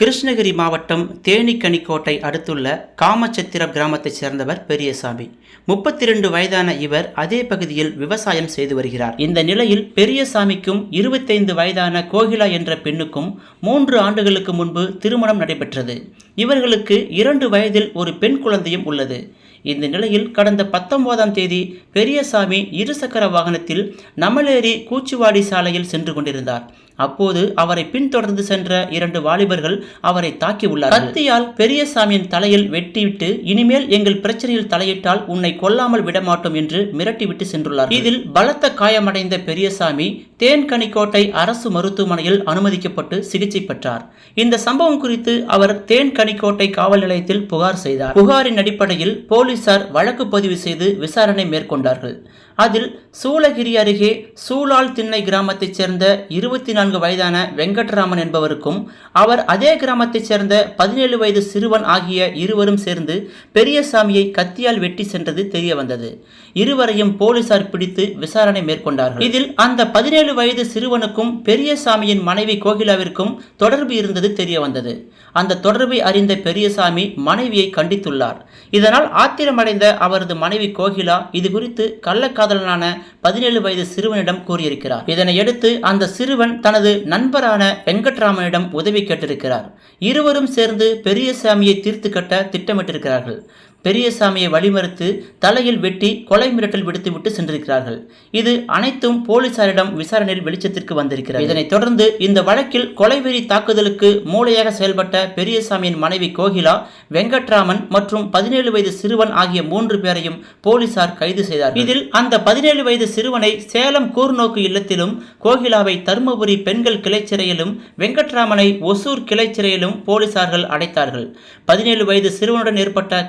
கிருஷ்ணகிரி மாவட்டம் தேனிக்கனிக்கோட்டை அடுத்துள்ள காமச்சத்திரம் கிராமத்தைச் சேர்ந்தவர் பெரியசாமி. முப்பத்தி ரெண்டு வயதான இவர் அதே பகுதியில் விவசாயம் செய்து வருகிறார். இந்த நிலையில் பெரியசாமிக்கும் இருபத்தைந்து வயதான கோகிலா என்ற பெண்ணுக்கும் மூன்று ஆண்டுகளுக்கு முன்பு திருமணம் நடைபெற்றது. இவர்களுக்கு இரண்டு வயதில் ஒரு பெண் குழந்தையும் உள்ளது. இந்த நிலையில் கடந்த பத்தொன்பதாம் தேதி பெரியசாமி இருசக்கர வாகனத்தில் நமலேரி கூச்சுவாடி சாலையில் சென்று கொண்டிருந்தார். அப்போது அவரை பின்தொடர்ந்து சென்ற இரண்டு வாலிபர்கள் அவரை தாக்கியுள்ளார் கத்தியால் பெரியசாமியின் தலையில் வெட்டிவிட்டு இனிமேல் எங்கள் பிரச்சனையில் தலையிட்டால் உன்னை கொல்லாமல் விடமாட்டோம் என்று மிரட்டிவிட்டு சென்றுள்ளார் இதில் பலத்த காயமடைந்த பெரியசாமி தேன்கனிக்கோட்டை அரசு மருத்துவமனையில் அனுமதிக்கப்பட்டு சிகிச்சை பெற்றார். இந்த சம்பவம் குறித்து அவர் தேன்கனிக்கோட்டை காவல் நிலையத்தில் புகார் செய்தார். புகாரின் அடிப்படையில் போலீசார் வழக்கு பதிவு செய்து விசாரணை மேற்கொண்டார்கள். அதில் சூளகிரி அருகே சூலால் திண்ணை கிராமத்தைச் சேர்ந்த இருபத்தி நான்கு வயதான வெங்கட்ராமன் என்பவருக்கும் அவர் அதே கிராமத்தைச் சேர்ந்த பதினேழு வயது சிறுவன் ஆகிய இருவரும் சேர்ந்து பெரியசாமியை கத்தியால் வெட்டி சென்றது தெரிய வந்தது இருவரையும் போலீசார் பிடித்து விசாரணை மேற்கொண்டார்கள். இதில் அந்த பதினேழு வயது சிறுவனுக்கும் பெரியசாமியின் மனைவி கோகிலாவிற்கும் தொடர்பு இருந்தது தெரிய வந்தது. அந்த தொடர்பை அறிந்த பெரியசாமி மனைவியை கண்டித்துள்ளார். இதனால் ஆத்திரமடைந்த அவரது மனைவி கோகிலா இது குறித்து கள்ளக்காதலனான பதினேழு வயது சிறுவனிடம் கூறியிருக்கிறார். இதனையடுத்து அந்த சிறுவன் தனது நண்பரான வெங்கட்ராமனிடம் உதவி கேட்டிருக்கிறார். இருவரும் சேர்ந்து பெரியசாமியை தீர்த்து கட்ட திட்டமிட்டிருக்கிறார்கள். பெரியசாமியை வழிமறுத்து தலையில் வெட்டி கொலை மிரட்டல் விடுத்துவிட்டு சென்றிருக்கிறார்கள். இது அனைத்தும் போலீசாரிடம் விசாரணையில் வெளிச்சத்திற்கு வந்திருக்கிறது. இதனைத் தொடர்ந்து இந்த வழக்கில் கொலைவெறி தாக்குதலுக்கு மூளையாக செயல்பட்ட பெரியசாமியின் மனைவி கோகிலா வெங்கட்ராமன் மற்றும் பதினேழு வயது சிறுவன் ஆகிய மூன்று பேரையும் போலீசார் கைது செய்தார் இதில் அந்த பதினேழு வயது சிறுவனை சேலம் கூர்நோக்கு இல்லத்திலும் கோகிலாவை தருமபுரி பெண்கள் கிளைச்சிறையிலும் வெங்கட்ராமனை ஒசூர் கிளைச்சிறையிலும் போலீசார்கள் அடைத்தார்கள். பதினேழு வயது சிறுவனுடன் ஏற்பட்ட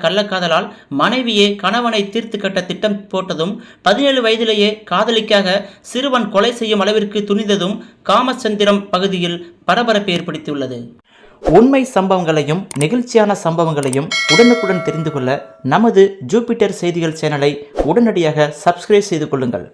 கள்ளக்காதலால் மனைவியே கணவனை தீர்த்து கட்ட திட்டம் போட்டதும் பதினேழு வயதிலேயே காதலிக்காக சிறுவன் கொலை செய்யும் அளவிற்கு துணிந்ததும் காமச்சந்திரம் பகுதியில் பரபரப்பை ஏற்படுத்தியுள்ளது. உண்மை சம்பவங்களையும் நெகிழ்ச்சியான சம்பவங்களையும் உடனுக்குடன் தெரிந்து கொள்ள நமது ஜூபிட்டர் செய்திகள் சேனலை உடனடியாக சப்ஸ்கிரைப் செய்து கொள்ளுங்கள்.